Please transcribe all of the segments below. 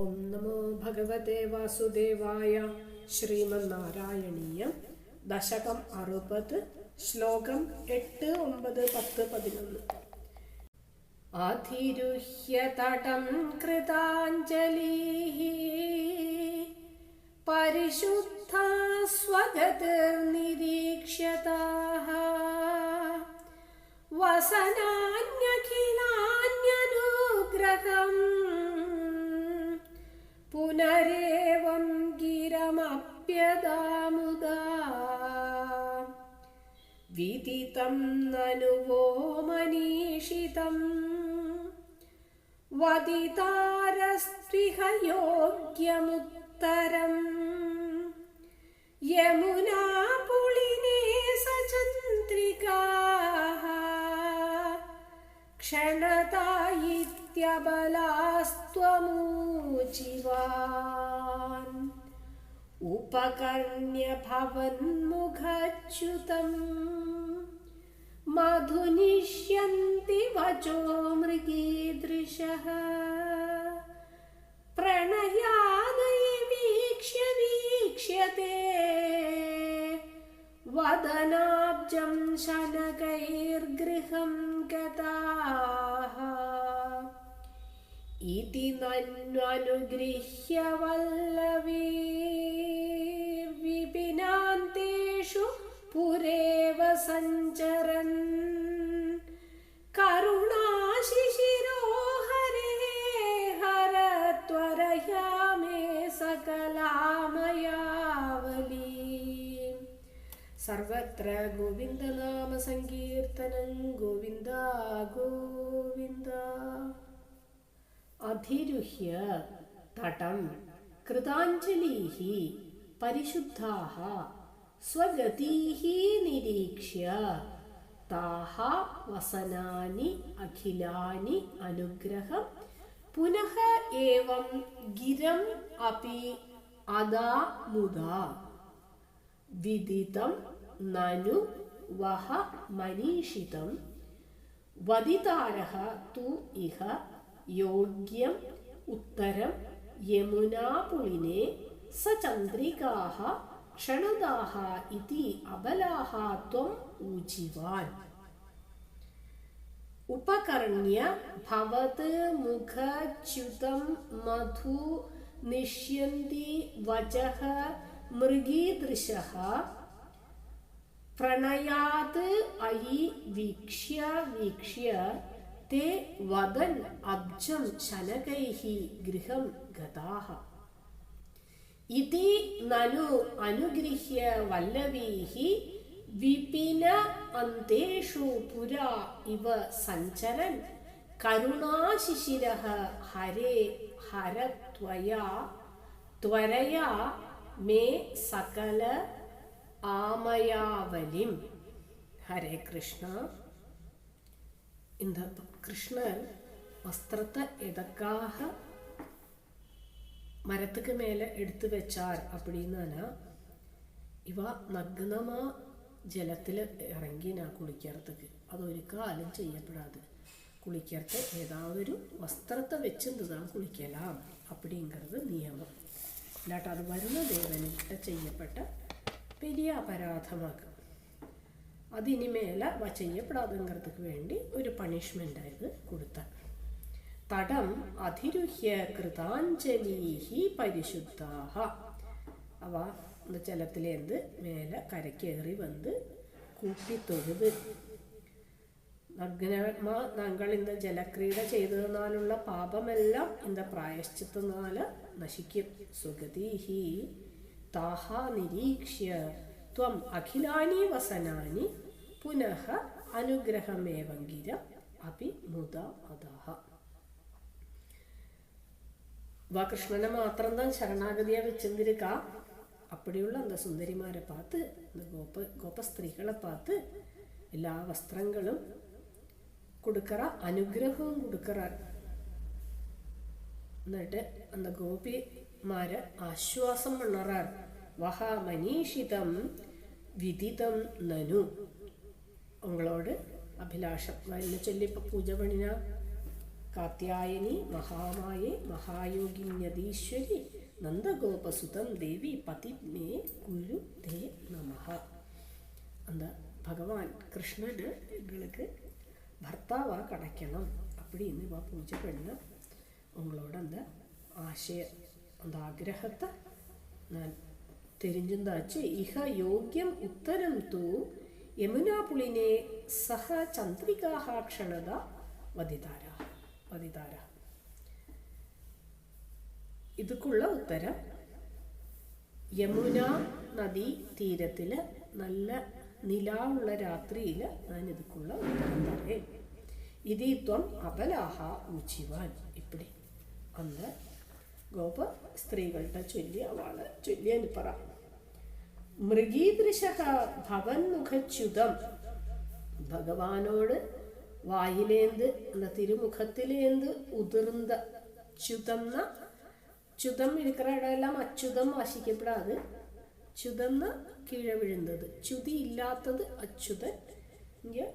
ഓം നമോ ഭഗവതേ വാസുദേവായ ശ്രീമന്നാരായണീയം. ദശകം അറുപത് ശ്ലോകം എട്ട് ഒമ്പത് പത്ത് പതിനൊന്ന്. അതിരുഹ്യതടം പരിശുദ്ധ പരിശുദ്ധാ നിരീക്ഷതാ വസനാന്യഖിലാന്യനുഗ്രഹം പുനരേവം ഗിരമപ്യദാമുദാ വിദിതം നനുവോ മനീഷിതം. വദിതാരസ്ത്വിഹ യോഗ്യമുത്തരം സചന്ദ്രികാ. പുളിനേ नित्यबलास्त्वमूचिवान् उपकर्ण्यभवन्मुखच्युतम्। मधुनिष्यन्ति वचो मृगीदृशः। प्रणयानैवीक्ष्य वीक्ष्यते। वदनाब्जं शनकैर्गृहं गता। ഇതി നന്വനുഗൃഹ്യ വല്ലവേ പുരേവ സഞ്ചരൻ. കരുണാശിശിരോ ഹരേ ഹര ത്വരയാമേ സകലാമയാവലി. സർവത്ര ഗോവിന്ദനാമ സങ്കീർത്തനം ഗോവിന്ദ ഗോവിന്ദ. അധിരുഹ്യ തടം കൃതാഞ്ജലീः പരിശുദ്ധാः സ്വഗതീः നിരീക്ഷ്യ ताः വസനാനി അഖിലാനി അനുഗ്രഹം പുനഃ ഏവം ഗിരം അപി അദാ മുദാ വിദിതം നനു വഹ മനീഷിതം വദിതാരः തു ഇഹ യോഗ്യം ഉത്തരം യമുനാപുളിനെ സചന്ദ്രികാः ക്ഷണദാഹ ഇതി അബലാഹ ത്വം ഊജിവാൻ. ഉപകർണ്യ ഭവത് മുഖച്യുതം മധു നിഷ്യന്തി വചഃ मृगीदृशः പ്രണയാത് അയി വീക്ഷ്യ വീക്ഷ്യ തേ വദൻ അബ്ജം ശനകൈഹി ഗൃഹം ഗതാഹ ഇതി നനു അനുഗൃഹ്യ വല്ലവീഹി വിപിന അന്തേഷു പുരാ ഇവ സഞ്ചരൻ കരുണാശിശിര ഹരേ ഹരത്വയാ ത്വരയാ മേ സകല ആമയാവലിം ഹരേ കൃഷ്ണ இந்த கிருஷ்ணர் வஸ்திரத்தை எதற்காக மரத்துக்கு மேலே எடுத்து வச்சார் அப்படின்னா ഇവ നഗ്നമാ ജലത്തിൽ ഇറങ്ങി ഞാൻ കുളിക്കറതുക്ക് അതൊരു കാലം ചെയ്യപ്പെടാതെ കുളിക്കറത്ത് ഏതാവതൊരു വസ്ത്രത്തെ വെച്ചിട്ട് താൻ കുളിക്കലാം அப்படிங்கிறது നിയമം അല്ലാട്ട് അത് വരുന്ന ദേവനിട്ട് ചെയ്യപ്പെട്ട വലിയ അപരാധമാക്കും അതിനി മേലെ വചയ്യപ്പെടാതങ്കർക്ക് വേണ്ടി ഒരു പണിഷ്മെന്റ് ആയിരുന്നു കൊടുത്ത തടം അതിരുഹ്യ കൃതാഞ്ജലീഹി പരിശുദ്ധാഹ. അവ ജലത്തിലേന്ത് മേലെ കരക്കേറി വന്ന് കൂട്ടി തൊഴുത്. നഗ്നമാ ഞങ്ങൾ ഇന്ന് ജലക്രീഡ ചെയ്തതിനാലുള്ള പാപമെല്ലാം ഇന്ത പ്രായശ്ചിത്തനാല് നശിക്കും. സുഗതീഹി താഹ നിരീക്ഷ്യ. ത്വം അഖിലാനി വസനാനി പുനഃ അനുഗ്രഹമേവങ്കിര അപി മുത അതഹ വാ കൃഷ്ണനെ മാത്രം താൻ ശരണാഗതിയെ വെച്ചിരിക്ക അപ്പടിയുള്ള അന്ത സുന്ദരിമാരെ പാത്ത് ഗോപ ഗോപ സ്ത്രീകളെ പാത്ത് എല്ലാ വസ്ത്രങ്ങളും കൊടുക്കറ അനുഗ്രഹവും കൊടുക്കറ. എന്നിട്ട് അന്ന ഗോപിമാരെ ആശ്വാസം പണറാറ് வஹ மனீஷிதம் விதிதம் நனு உங்களோட அபிலாஷம் என்ன சொல்லி இப்போ பூஜை பண்ணினா കാത്യായനി മഹാമായെ മഹായോഗിന്യതീശ്വരി നന്ദഗോപസുതം ദേവി പതിമേ കുരു തേ നമഃ அந்த பகவான் கிருஷ்ணன் எங்களுக்கு பர்த்தாவா கிடைக்கணும் அப்படின்னு இவ பூஜை பண்ண உங்களோட அந்த ஆசைய அந்த ஆக்ரகத்தை நான் തിരിഞ്ഞുന്താച്ച് ഇഹ യോഗ്യം ഉത്തരം തു. യമുനാപുളിനെ സഹ ചന്ദ്രികാഹാക്ഷണത വതിതാര വതിതാര ഇതുക്കുള്ള ഉത്തരം യമുന നദീ തീരത്തിൽ നല്ല നിലാവുള്ള രാത്രിയിൽ ഞാൻ ഇതുക്കുള്ള ഉത്തരം പറയും ഇതിത്വം അപലാഹ ഊച്ചിവാൻ ഇപ്പിടി. അന്ന് ഗോപ സ്ത്രീകളുടെ ചൊല്ലിയ അവൾ പറ. മൃഗീദൃശ ഭവൻമുഖച്യുതം ഭഗവാനോട് വായിലേന്ത് അല്ല തിരുമുഖത്തിലേന്ത് ഉതിർന്ന ചുതന്ന ചുതം ഇരിക്കുന്ന ഇടമെല്ലാം അച്യുതം വാശിക്കപ്പെടാതെ ചുതന്ന കീഴവിഴുന്നത് ചുതി ഇല്ലാത്തത് അച്യുതൻ இங்கே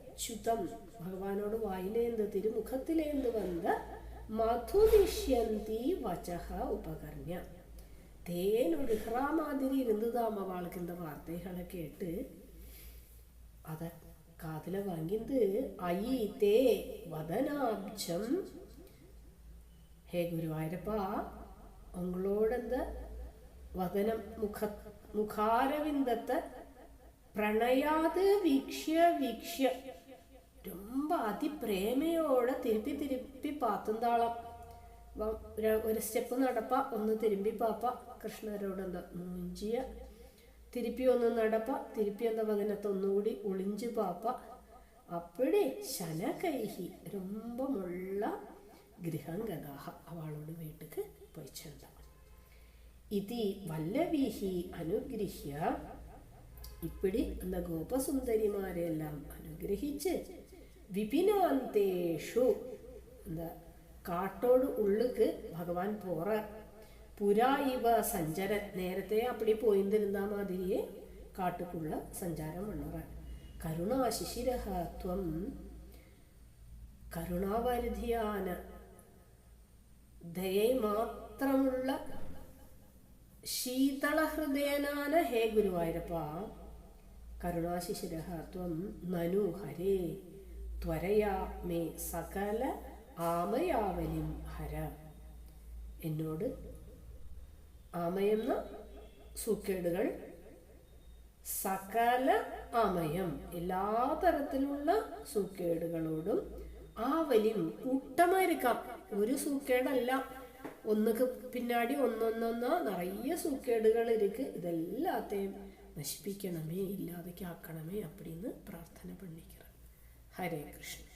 ഭഗവാനോട് വായിലേന്ത് തിരുമുഖത്തിലേന്ത് വന്ന് வந்த വചഹ வச்சக ഉപകർണ്യ തേനൊഴുകിറ മാതിരി ഇരുന്നതാമ അവൾക്ക് இந்த വാർത്തകളെ കേട്ട് അത കാതില വാങ്ങിയത് അയി തേ വദനാബ്ജം ഹേ ഗുരുവായൂരപ്പ ഉങ്ങളോടെന്ത വദനം മുഖ മുഖാരവിന്ദത്തെ പ്രണയാത് വീക്ഷ്യ വീക്ഷ്യ ரொம்ப അതിപ്രേമയോടെ തിരുപ്പി തിരുപ്പി പാത്തുന്താളം അപ്പം ഒരു സ്റ്റെപ്പ് നടപ്പ ഒന്ന് തിരുമ്പി പാപ്പ കൃഷ്ണരോടുണ്ട് മുഞ്ചിയ. തിരുപ്പി ഒന്ന് നടപ്പ തിരുപ്പി എന്ന പതിനത്ത് ഒന്നുകൂടി ഒളിഞ്ചു പാപ്പ. അപ്പോഴേ ശനകൈഹി രൊമ്പമുള്ള ഗൃഹംഗതാഹ അവളോട് വീട്ടിക്ക് പോയിച്ചുണ്ട് ഇതി വല്ലവീഹി അനുഗ്രഹ്യ. ഇപ്പിടി അന്ന ഗോപസുന്ദരിമാരെല്ലാം അനുഗ്രഹിച്ച് വിപിനാന്തേഷു. എന്താ കാട്ടോട് ഉള്ളുക്ക് ഭഗവാൻ പോറ. പുരാ ഇവ സഞ്ചരൻ. നേരത്തെ അപ്പടി പോയിന്തിരുന്ന മാതിരിയെ കാട്ടുക്കുള്ള സഞ്ചാരം വണ്ണറ കരുണാശിശിരഹ ത്വം. കരുണാവരുധിയാന ദയെ മാത്രമുള്ള ശീതളഹൃദയനാന ഹേ ഗുരുവായൂരപ്പ. കരുണാശിശിരഹ ത്വം. നനു ഹരേ. ത്വരയാ മേ സകല ആമയാവലിം ഹര. എന്നോട് ആമയെന്ന സൂക്കേടുകൾ സകല ആമയം എല്ലാ തരത്തിലുള്ള സൂക്കേടുകളോടും ആ വലിയും കൂട്ടമായിരിക്കാം. ഒരു സൂക്കേടല്ല. ഒന്നുക്ക് പിന്നാടി ഒന്നൊന്നൊന്ന് നിറയെ സൂക്കേടുകൾ ഇരിക്ക്. ഇതെല്ലാത്തെയും നശിപ്പിക്കണമേ ഇല്ലാതൊക്കെ ആക്കണമേ അപ്പടിന്ന് പ്രാർത്ഥന പണിക്കുക ഹരേ കൃഷ്ണ.